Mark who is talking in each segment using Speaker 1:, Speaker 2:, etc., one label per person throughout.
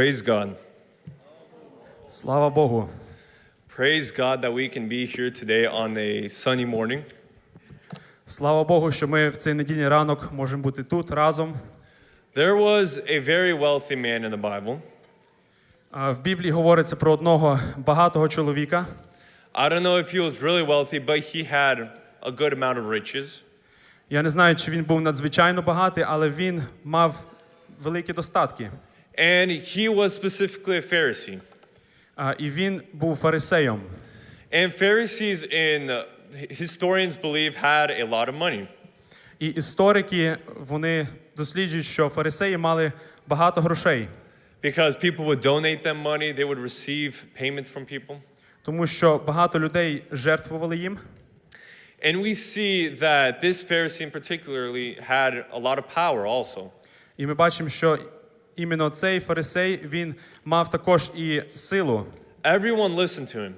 Speaker 1: Praise God.
Speaker 2: Слава Богу.
Speaker 1: Praise God that we can be here today on a sunny morning.
Speaker 2: Слава Богу, що ми в цей недільний ранок можемо бути тут разом.
Speaker 1: There was a very wealthy man in the Bible.
Speaker 2: А, В Біблії говориться про одного багатого чоловіка.
Speaker 1: I don't know if he was really wealthy, but he had a good amount of riches.
Speaker 2: Я не знаю, чи він був надзвичайно багатий, але він мав великі достатки.
Speaker 1: And he was specifically a Pharisee.
Speaker 2: А, І він був фарисеєм.
Speaker 1: And Pharisees, in uh, historians believe, had a lot of money.
Speaker 2: І історики вони досліджують, що фарисеї мали багато грошей,
Speaker 1: Because people would donate them money, they would receive payments from people.
Speaker 2: тому що багато людей жертвували їм.
Speaker 1: And we see that this Pharisee in particularly had a lot of power also.
Speaker 2: І ми бачимо, що іменно цей фарисей він мав також і силу.
Speaker 1: Everyone listened to him.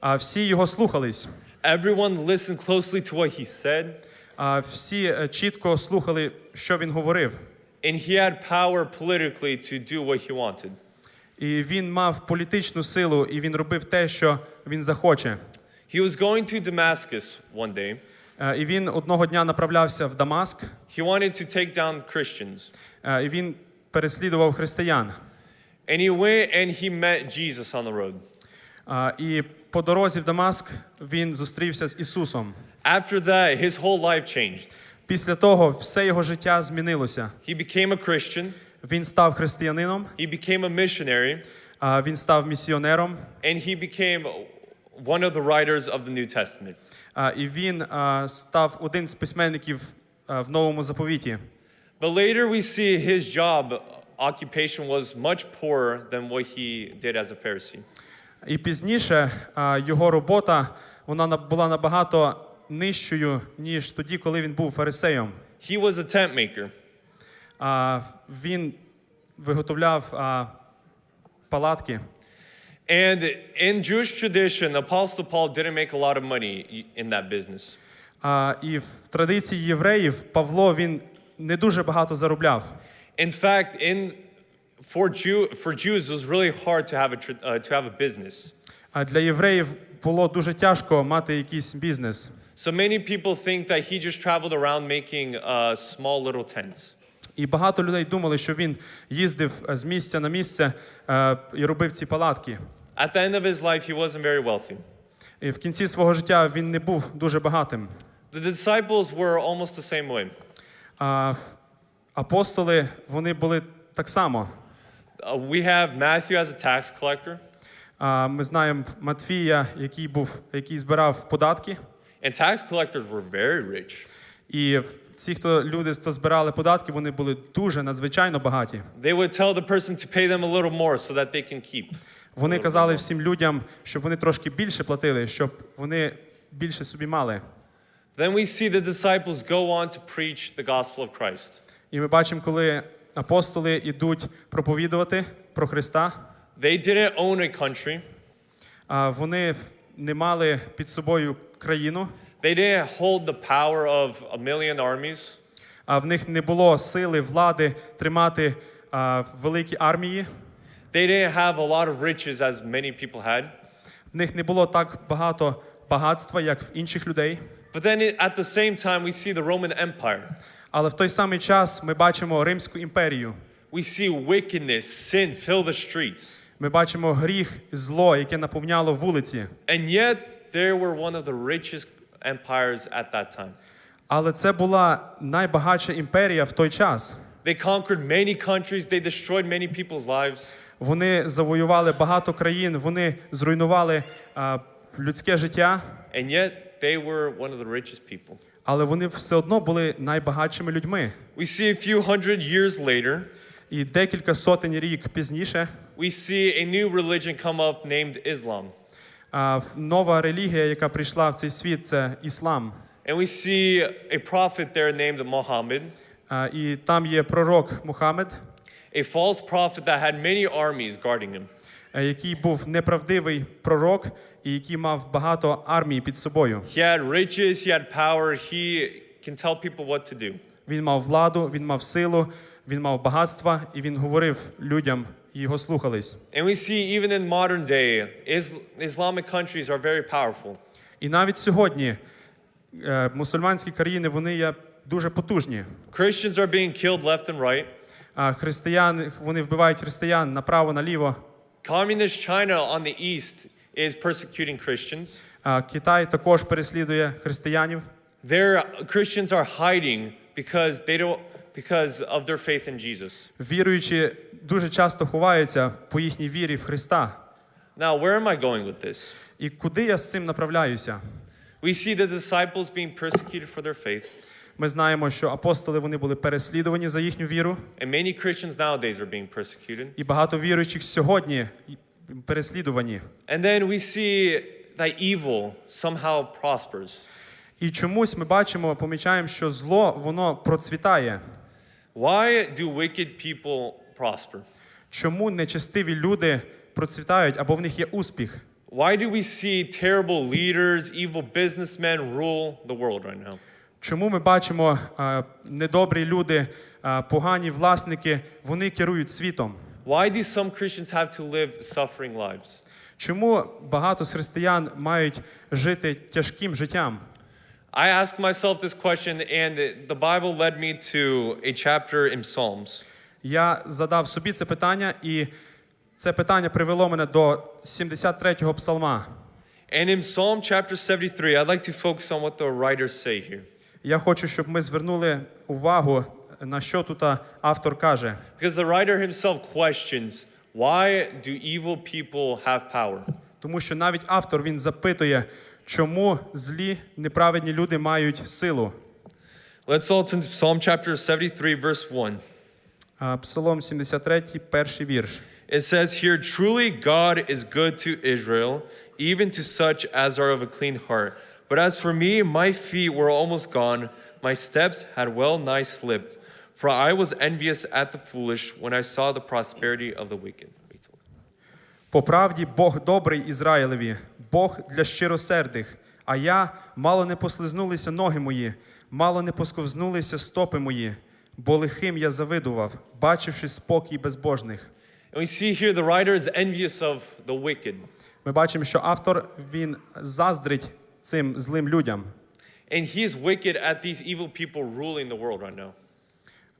Speaker 2: А всі його слухались.
Speaker 1: Everyone listened closely to what he said,
Speaker 2: А всі е, чітко слухали, що він говорив.
Speaker 1: and he had power politically to do what he wanted.
Speaker 2: І він мав політичну силу, і він робив те, що він захоче.
Speaker 1: He was going to Damascus one day.
Speaker 2: Е, І він одного дня направлявся в Дамаск,
Speaker 1: He wanted to take down Christians.
Speaker 2: е, і він переслідував християн.
Speaker 1: And he went and he met Jesus on the road.
Speaker 2: А, І по дорозі в Дамаск він зустрівся з Ісусом.
Speaker 1: After that, his whole life changed.
Speaker 2: Після того все його життя змінилося.
Speaker 1: He became a Christian,
Speaker 2: Він став християнином,
Speaker 1: he became a missionary,
Speaker 2: а, він став місіонером,
Speaker 1: and he became one of the writers of the New Testament.
Speaker 2: а, і він а, став один з письменників а, в Новому заповіті.
Speaker 1: But later we see his job occupation was much poorer than what he did as a Pharisee.
Speaker 2: І пізніше а, його робота вона на- була набагато нижчою, ніж тоді, коли він був фарисеєм.
Speaker 1: He was a tent maker.
Speaker 2: А, Він виготовляв а, палатки.
Speaker 1: And in Jewish tradition, Apostle Paul didn't make a lot of money in that business.
Speaker 2: А, І в традиції євреїв Павло він не дуже багато заробляв.
Speaker 1: In fact, in for Jew for Jews, it was really hard to have a uh, to have a business.
Speaker 2: А для євреїв було дуже тяжко мати якийсь бізнес.
Speaker 1: So many people think that he just traveled around making uh, small little tents.
Speaker 2: І багато людей думали, що він їздив е, з місця на місце е, і робив ці палатки.
Speaker 1: At the end of his life, he wasn't very wealthy.
Speaker 2: І в кінці свого життя він не був дуже багатим.
Speaker 1: The disciples were almost the same way.
Speaker 2: А апостоли вони були так само.
Speaker 1: Uh, we have Matthew as a tax collector,
Speaker 2: А ми знаємо Матфія, який був, який збирав податки.
Speaker 1: and tax collectors were very rich.
Speaker 2: І ці, хто люди, хто збирали податки, вони були дуже надзвичайно багаті.
Speaker 1: They would tell the person to pay them a little more so that they can keep.
Speaker 2: Вони казали всім людям, щоб вони трошки більше платили, щоб вони більше собі мали.
Speaker 1: Then we see the disciples go on to preach the gospel of Christ.
Speaker 2: І ми бачимо, коли апостоли йдуть проповідувати про Христа,
Speaker 1: They didn't own a country.
Speaker 2: а вони не мали під собою країну,
Speaker 1: They didn't hold the power of a million armies.
Speaker 2: а в них не було сили, влади тримати а, великі армії.
Speaker 1: They didn't have a lot of riches as many people had.
Speaker 2: В них не було так багато багатства, як в інших людей.
Speaker 1: But then at the same time, we see the Roman Empire.
Speaker 2: Але в той самий час ми бачимо Римську імперію.
Speaker 1: We see wickedness, sin fill the streets.
Speaker 2: Ми бачимо гріх, зло, яке наповняло вулиці.
Speaker 1: And yet, they were one of the richest empires at that time.
Speaker 2: Але це була найбагатша імперія в той час.
Speaker 1: They conquered many countries, they destroyed many people's lives.
Speaker 2: Вони завоювали багато країн, вони зруйнували людське життя,
Speaker 1: And yet, they were one of the richest people.
Speaker 2: але вони все одно були найбагатшими людьми.
Speaker 1: We see a few hundred years later,
Speaker 2: І декілька сотень рік пізніше
Speaker 1: we see a new religion come up named Islam.
Speaker 2: а, нова релігія, яка прийшла в цей світ, це іслам.
Speaker 1: And we see a prophet there named Muhammad,
Speaker 2: А, І там є пророк Мухаммед,
Speaker 1: a false prophet that had many armies guarding him.
Speaker 2: Е, який був неправдивий пророк і який мав багато армії під собою.
Speaker 1: He had riches, he had power, he can tell people what to do.
Speaker 2: Він мав владу, він мав силу, він мав багатства, і він говорив людям, і його слухались.
Speaker 1: And we see even in modern day, is, Islamic countries are very powerful.
Speaker 2: І навіть сьогодні е, мусульманські країни вони є дуже потужні.
Speaker 1: Christians are being killed left and right.
Speaker 2: Християни вони вбивають християн направо, наліво.
Speaker 1: Communist China on the east is persecuting Christians.
Speaker 2: А Китай також переслідує християнів.
Speaker 1: Their Christians are hiding because they don't because of their faith in Jesus.
Speaker 2: Віруючі дуже часто ховаються по їхній вірі в Христа.
Speaker 1: Now, where am I going with this?
Speaker 2: І куди я з цим направляюся?
Speaker 1: We see the disciples being persecuted for their faith,
Speaker 2: Ми знаємо, що апостоли вони були переслідувані за їхню віру,
Speaker 1: and many Christians nowadays are being persecuted.
Speaker 2: і багато віруючих сьогодні переслідувані.
Speaker 1: And then we see that evil somehow prospers.
Speaker 2: І чомусь ми бачимо, помічаємо, що зло воно процвітає.
Speaker 1: Why do wicked people prosper?
Speaker 2: Чому нечестиві люди процвітають або в них є успіх?
Speaker 1: Why do we see terrible leaders, evil businessmen rule the world right now?
Speaker 2: Чому ми бачимо е, недобрі люди, е, погані власники, вони керують світом?
Speaker 1: Why do some Christians have to live suffering lives?
Speaker 2: Чому багато з християн мають жити тяжким життям?
Speaker 1: I asked myself this question, and the Bible led me to a chapter in Psalms.
Speaker 2: Я задав собі це питання, і це питання привело мене до 73-го псалма.
Speaker 1: And in Psalm chapter 73, I'd like to focus on what the writers say here.
Speaker 2: Я хочу, щоб ми звернули увагу на що тут автор каже.
Speaker 1: Because the writer himself questions why do evil people have power?
Speaker 2: Тому що навіть автор він запитує, чому злі неправедні люди мають силу.
Speaker 1: Let's all turn to Psalm chapter 73, verse 1.
Speaker 2: А, Псалом 73, перший вірш.
Speaker 1: It says here, Truly God is good to Israel, even to such as are of a clean heart. But as for me, my feet were almost gone, my steps had well nigh slipped. For I was envious at the foolish when I saw the prosperity of the wicked.
Speaker 2: По правді Бог добрий Ізраїлеві, Бог для щиросердих, а я мало не послизнулися ноги мої, мало не посковзнулися стопи мої, бо лихим я завидував, бачивши спокій безбожних.
Speaker 1: And we see here the writer is envious of the wicked.
Speaker 2: Ми бачимо, що автор він заздрить цим злим людям.
Speaker 1: And he is wicked at these evil people ruling the world right now.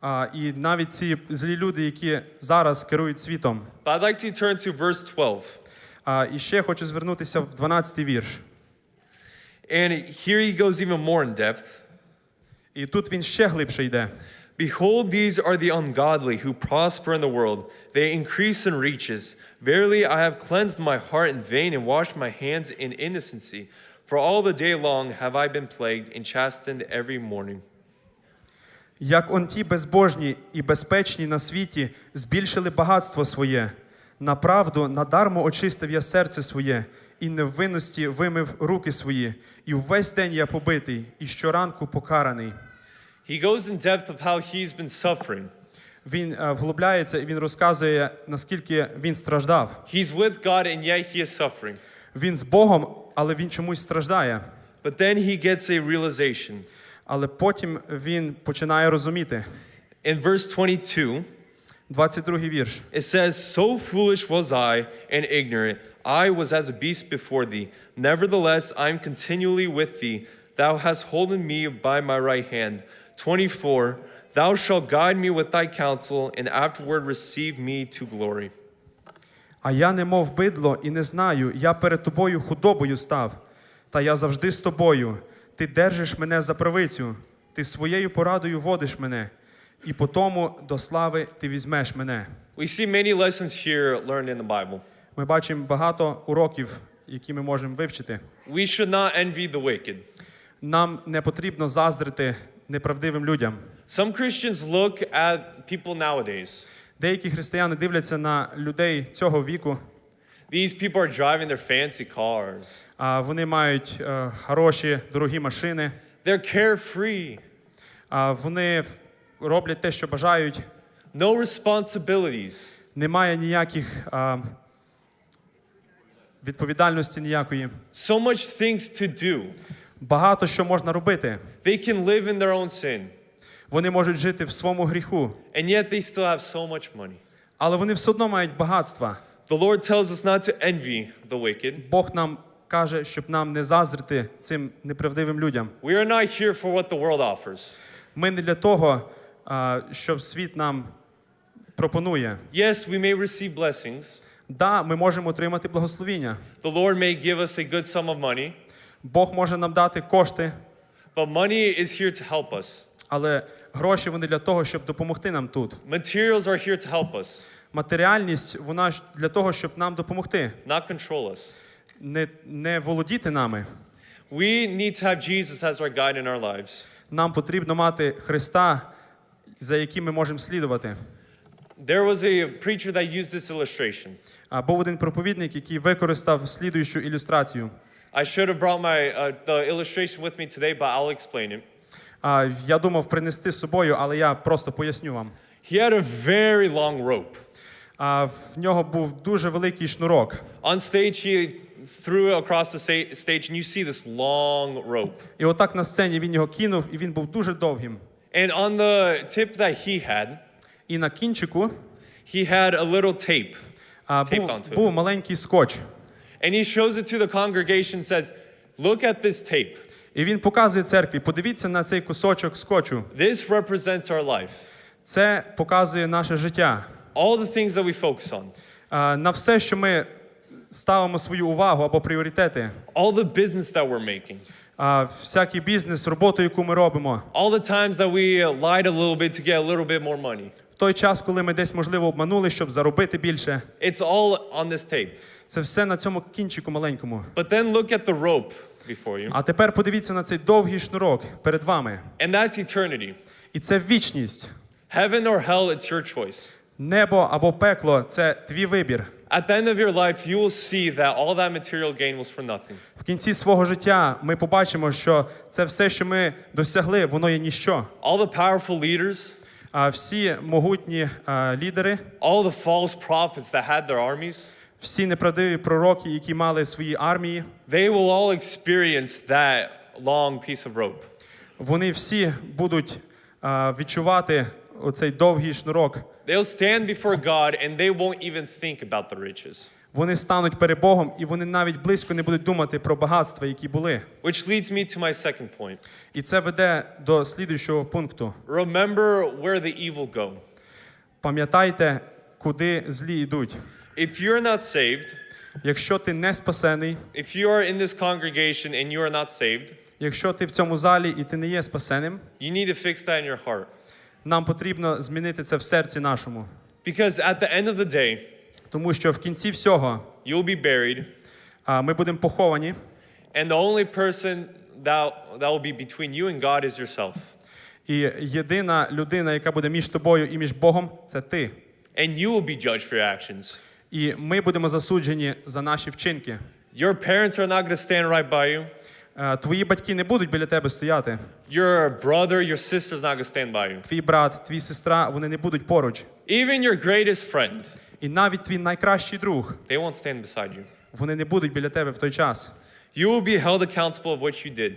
Speaker 2: А, і навіть ці злі люди, які зараз керують світом.
Speaker 1: But I'd like to turn to verse 12.
Speaker 2: А, і ще хочу звернутися в 12 вірш.
Speaker 1: And here he goes even more in depth.
Speaker 2: І тут він ще глибше йде.
Speaker 1: Behold, these are the ungodly who prosper in the world. They increase in riches. Verily, I have cleansed my heart in vain and washed my hands in innocency. For all the day long have I been plagued and chastened every morning.
Speaker 2: Як он ті безбожні і безпечні на світі збільшили багатство своє, на правду надармо очистив я серце своє, і невинності вимив руки свої, і увесь день я побитий, і щоранку покараний.
Speaker 1: He goes in depth of how he's been suffering.
Speaker 2: Він е, вглубляється і він розказує, наскільки він страждав.
Speaker 1: He's with God and yet he is suffering.
Speaker 2: Він з Богом, але він чомусь страждає.
Speaker 1: But then he gets a realization.
Speaker 2: Але потім він починає розуміти.
Speaker 1: In verse 22,
Speaker 2: 22 вірш.
Speaker 1: It says, So foolish was I and ignorant. I was as a beast before thee. Nevertheless, I am continually with thee. Thou hast holden me by my right hand. 24. Thou shalt guide me with thy counsel, and afterward receive me to glory.
Speaker 2: А я немов бидло і не знаю, я перед тобою худобою став, та я завжди з тобою. Ти держиш мене за правицю, ти своєю порадою водиш мене, і по тому до слави ти візьмеш мене.
Speaker 1: We see many lessons here learned in the Bible.
Speaker 2: Ми бачимо багато уроків, які ми можемо вивчити.
Speaker 1: We should not envy the wicked.
Speaker 2: Нам не потрібно заздрити неправдивим людям.
Speaker 1: Some Christians look at people nowadays.
Speaker 2: Деякі християни дивляться на людей цього віку,
Speaker 1: These people are driving their fancy cars.
Speaker 2: а вони мають е, хороші, дорогі машини,
Speaker 1: They're carefree,
Speaker 2: а вони роблять те, що бажають.
Speaker 1: no responsibilities.
Speaker 2: Немає ніяких а, відповідальності ніякої.
Speaker 1: So much things to do.
Speaker 2: Багато що можна робити.
Speaker 1: They can live in their own sin,
Speaker 2: Вони можуть жити в своєму гріху,
Speaker 1: and yet they still have so much money.
Speaker 2: але вони все одно мають багатства.
Speaker 1: The Lord tells us not to envy the wicked.
Speaker 2: Бог нам каже, щоб нам не заздрити цим неправдивим людям.
Speaker 1: We are not here for what the world offers.
Speaker 2: Ми не для того, щоб світ нам пропонує.
Speaker 1: Yes, we may receive blessings.
Speaker 2: Да, ми можемо отримати благословіння.
Speaker 1: The Lord may give us a good sum of money,
Speaker 2: Бог може нам дати кошти,
Speaker 1: but money is here to help us.
Speaker 2: але гроші вони для того, щоб допомогти нам тут.
Speaker 1: Materials are here to help us,
Speaker 2: Матеріальність вона ж для того, щоб нам допомогти,
Speaker 1: not control us.
Speaker 2: не, не володіти нами.
Speaker 1: We need to have Jesus as our guide in our lives.
Speaker 2: Нам потрібно мати Христа, за яким ми можемо слідувати.
Speaker 1: There was a preacher that used this illustration.
Speaker 2: А був один проповідник, який використав слідуючу ілюстрацію.
Speaker 1: I should have brought my uh, the illustration with me today, but I'll explain it.
Speaker 2: А, я думав принести з собою, але я просто поясню вам.
Speaker 1: He had a very long rope.
Speaker 2: А, в нього був дуже великий шнурок.
Speaker 1: On stage, he threw it across the sta- stage, and you see this long rope.
Speaker 2: І отак на сцені він його кинув, і він був дуже довгим.
Speaker 1: And on the tip that he had,
Speaker 2: І на кінчику
Speaker 1: he had a little tape.
Speaker 2: а,
Speaker 1: Taped
Speaker 2: був,
Speaker 1: onto it.
Speaker 2: був маленький скотч.
Speaker 1: And he shows it to the congregation and says, Look at this tape.
Speaker 2: І він показує церкві: подивіться на цей кусочок скотчу.
Speaker 1: This represents our life.
Speaker 2: Це показує наше життя.
Speaker 1: All the things that we focus on,
Speaker 2: А, на все, що ми ставимо свою увагу або пріоритети,
Speaker 1: all the business that we're making,
Speaker 2: а, всякий бізнес, роботу, яку ми робимо.
Speaker 1: all the times that we uh, lied a little bit to get a little bit more money.
Speaker 2: В той час, коли ми десь можливо обманули, щоб заробити більше,
Speaker 1: It's all on this tape.
Speaker 2: це все на цьому кінчику маленькому.
Speaker 1: But then look at the rope before you,
Speaker 2: А тепер подивіться на цей довгий шнурок перед вами.
Speaker 1: and that's eternity.
Speaker 2: І це вічність.
Speaker 1: Heaven or hell, it's your choice.
Speaker 2: Небо або пекло це твій вибір.
Speaker 1: At the end of your life, you will see that all that material gain was for nothing.
Speaker 2: В кінці свого життя ми побачимо, що це все, що ми досягли, воно є ніщо.
Speaker 1: All the powerful leaders,
Speaker 2: А всі могутні лідери,
Speaker 1: all the false prophets that had their armies,
Speaker 2: всі неправдиві пророки, які мали свої армії,
Speaker 1: they will all experience that long piece of rope.
Speaker 2: вони всі будуть а, відчувати оцей довгий шнурок.
Speaker 1: They'll stand before God and they won't even think about the riches.
Speaker 2: Вони стануть перед Богом, і вони навіть близько не будуть думати про багатства, які були.
Speaker 1: Which leads me to my second point.
Speaker 2: І це веде до слідуючого пункту.
Speaker 1: Remember where the evil go.
Speaker 2: Пам'ятайте, куди злі йдуть.
Speaker 1: If you're not saved,
Speaker 2: Якщо ти не спасений,
Speaker 1: if you are in this congregation and you are not saved,
Speaker 2: якщо ти в цьому залі і ти не є спасеним,
Speaker 1: you need to fix that in your heart.
Speaker 2: нам потрібно змінити це в серці нашому.
Speaker 1: Because at the end of the day,
Speaker 2: Тому що в кінці всього
Speaker 1: you'll be buried,
Speaker 2: а, ми будемо поховані,
Speaker 1: and the only person that, that will be between you and God is yourself.
Speaker 2: і єдина людина, яка буде між тобою і між Богом, це ти.
Speaker 1: And you will be judged for your actions.
Speaker 2: І ми будемо засуджені за наші вчинки.
Speaker 1: Your parents are not going to stand right by you.
Speaker 2: Е, Твої батьки не будуть біля тебе стояти.
Speaker 1: Your brother, your sister is not going to stand by you.
Speaker 2: Твій брат, твій сестра, вони не будуть поруч.
Speaker 1: Even your greatest friend,
Speaker 2: І навіть твій найкращий друг,
Speaker 1: they won't stand beside you.
Speaker 2: вони не будуть біля тебе в той час.
Speaker 1: You will be held accountable of what you did.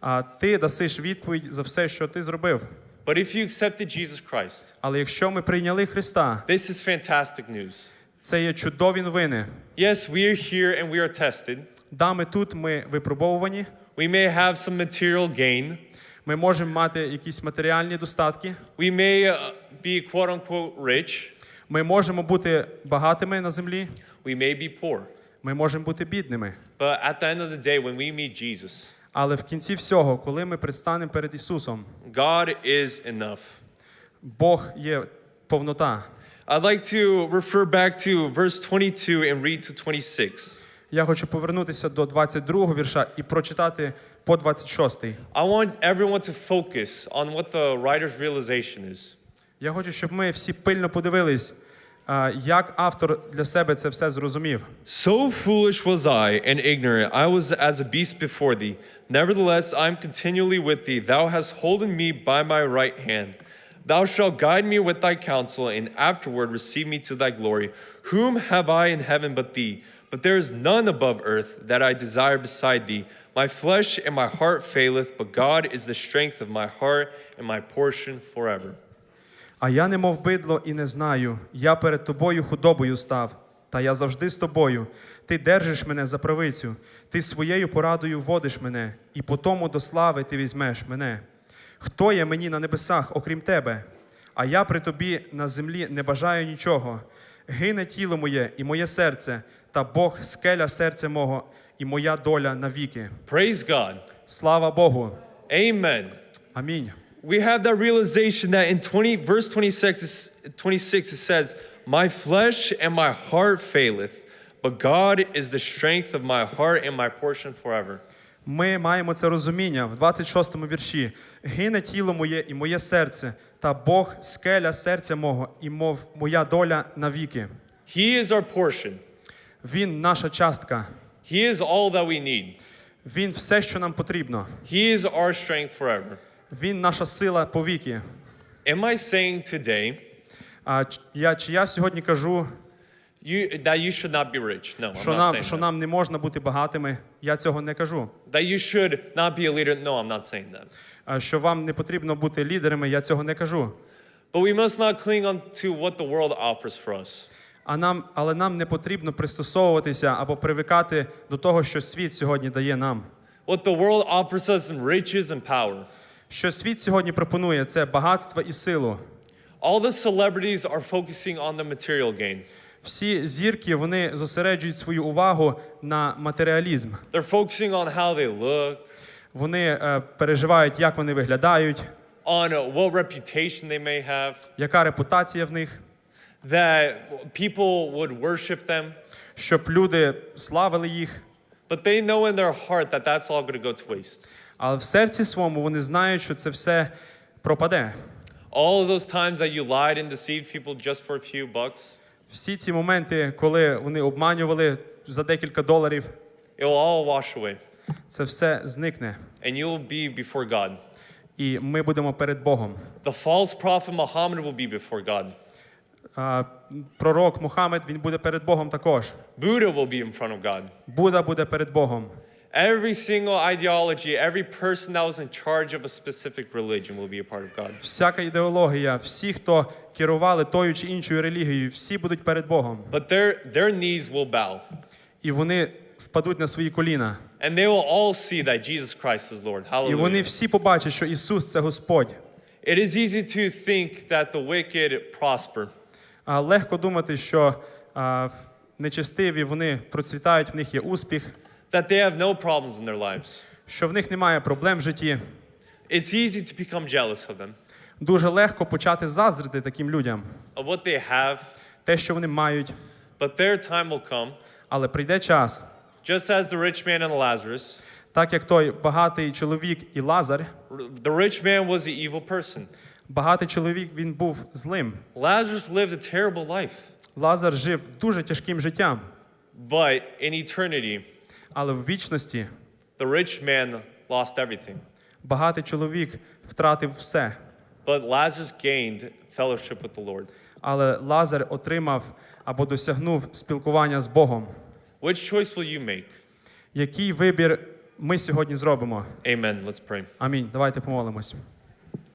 Speaker 2: А ти дасиш відповідь за все, що ти зробив.
Speaker 1: But if you accepted Jesus Christ,
Speaker 2: Але якщо ми прийняли Христа,
Speaker 1: this is fantastic news.
Speaker 2: Це є чудові новини.
Speaker 1: Yes, we are here and we are tested.
Speaker 2: Да, ми тут, ми випробовувані.
Speaker 1: We may have some material gain.
Speaker 2: Ми можемо мати якісь матеріальні достатки.
Speaker 1: We may uh, be quote unquote rich.
Speaker 2: Ми можемо бути багатими на землі.
Speaker 1: We may be poor.
Speaker 2: Ми можемо бути бідними.
Speaker 1: But at the end of the day, when we meet Jesus,
Speaker 2: Але в кінці всього, коли ми предстанемо перед Ісусом,
Speaker 1: God is enough.
Speaker 2: Бог є повнота.
Speaker 1: I'd like to refer back to verse 22 and read to 26.
Speaker 2: Я хочу повернутися до 22 вірша і прочитати по 26.
Speaker 1: I want everyone to focus on what the writer's realization is.
Speaker 2: Я хочу, щоб ми всі пильно подивились, а, як автор для себе це все зрозумів.
Speaker 1: So foolish was I and ignorant. I was as a beast before thee. Nevertheless, I am continually with thee. Thou hast holden me by my right hand. Thou shalt guide me with thy counsel, and afterward receive me to thy glory. Whom have I in heaven but thee? But there is none above earth that I desire beside thee. My flesh and my heart faileth, but God is the strength of my heart and my portion forever.
Speaker 2: А я немов бидло і не знаю. Я перед тобою худобою став, та я завжди з тобою. Ти держиш мене за правицю, ти своєю порадою водиш мене, і по тому до слави ти візьмеш мене. Хто є мені на небесах, окрім тебе? А я при тобі на землі не бажаю нічого. Гине тіло моє і моє серце, та Бог скеля серця мого, і моя доля навіки.
Speaker 1: Praise God.
Speaker 2: Слава Богу.
Speaker 1: Amen.
Speaker 2: Амінь.
Speaker 1: We have that realization that in 20 verse 26 26 it says, "My flesh and my heart faileth, but God is the strength of my heart and my portion forever."
Speaker 2: Ми маємо це розуміння в 26 вірші. Гине тіло моє і моє серце, та Бог скеля серця мого, і мов моя доля навіки.
Speaker 1: He is our portion.
Speaker 2: Він наша частка.
Speaker 1: He is all that we need.
Speaker 2: Він все, що нам потрібно.
Speaker 1: He is our strength forever.
Speaker 2: Він наша сила повіки.
Speaker 1: Am I saying today
Speaker 2: А я, чи я сьогодні кажу,
Speaker 1: you, that you should not be rich? No,
Speaker 2: що I'm
Speaker 1: not
Speaker 2: нам,
Speaker 1: saying
Speaker 2: що
Speaker 1: that.
Speaker 2: нам не можна бути багатими? Я цього не кажу.
Speaker 1: That you should not be a leader? No, I'm not saying that.
Speaker 2: А Що вам не потрібно бути лідерами, я цього не кажу.
Speaker 1: But we must not cling on to what the world offers for us.
Speaker 2: А нам, але нам не потрібно пристосовуватися або привикати до того, що світ сьогодні дає нам.
Speaker 1: What the world offers us in riches and power.
Speaker 2: Що світ сьогодні пропонує, це багатство і силу.
Speaker 1: All the celebrities are focusing on the material gain.
Speaker 2: Всі зірки вони зосереджують свою увагу на матеріалізм.
Speaker 1: They're focusing on how they look,
Speaker 2: Вони е, переживають, як вони виглядають,
Speaker 1: on uh, what reputation they may have,
Speaker 2: яка репутація в них,
Speaker 1: that people would worship them.
Speaker 2: щоб люди славили їх.
Speaker 1: But they know in their heart that that's all going to go to waste.
Speaker 2: Але в серці своєму вони знають, що це все пропаде.
Speaker 1: All of those times that you lied and deceived people just for a few bucks,
Speaker 2: Всі ці моменти, коли вони обманювали за декілька доларів,
Speaker 1: it will all wash away.
Speaker 2: це все зникне.
Speaker 1: And you'll be before God.
Speaker 2: І ми будемо перед Богом.
Speaker 1: The false prophet Muhammad will be before God.
Speaker 2: А, пророк Мухаммед він буде перед Богом також.
Speaker 1: Buddha will be in front of God.
Speaker 2: Будда буде перед Богом.
Speaker 1: Every single ideology, every person that was in charge of a specific religion will be a part of God.
Speaker 2: Всяка ідеологія, всі, хто керували тою чи іншою релігією, всі будуть перед Богом.
Speaker 1: But their, their knees will bow.
Speaker 2: І вони впадуть на свої коліна.
Speaker 1: And they will all see that Jesus Christ is Lord.
Speaker 2: І вони всі побачать, що Ісус це Господь.
Speaker 1: It is easy to think that the wicked prosper.
Speaker 2: А легко думати, що а, нечестиві вони процвітають, в них є успіх,
Speaker 1: that they have no problems in their lives.
Speaker 2: що в них немає проблем в житті.
Speaker 1: It's easy to become jealous of them,
Speaker 2: Дуже легко почати заздрити таким людям,
Speaker 1: of what they have,
Speaker 2: те, що вони мають.
Speaker 1: but their time will come,
Speaker 2: Але прийде час,
Speaker 1: just as the rich man and Lazarus.
Speaker 2: так як той багатий чоловік і Лазар,
Speaker 1: The rich man was the evil person.
Speaker 2: багатий чоловік він був злим.
Speaker 1: Lazarus lived a terrible life,
Speaker 2: Лазар жив дуже тяжким життям,
Speaker 1: but in eternity,
Speaker 2: але в вічності
Speaker 1: the rich man lost everything.
Speaker 2: багатий чоловік втратив все.
Speaker 1: But Lazarus gained fellowship with the Lord.
Speaker 2: Але Лазар отримав або досягнув спілкування з Богом.
Speaker 1: Which choice will you make?
Speaker 2: Який вибір ми сьогодні зробимо?
Speaker 1: Amen. Let's pray.
Speaker 2: Амінь. Давайте помолимось.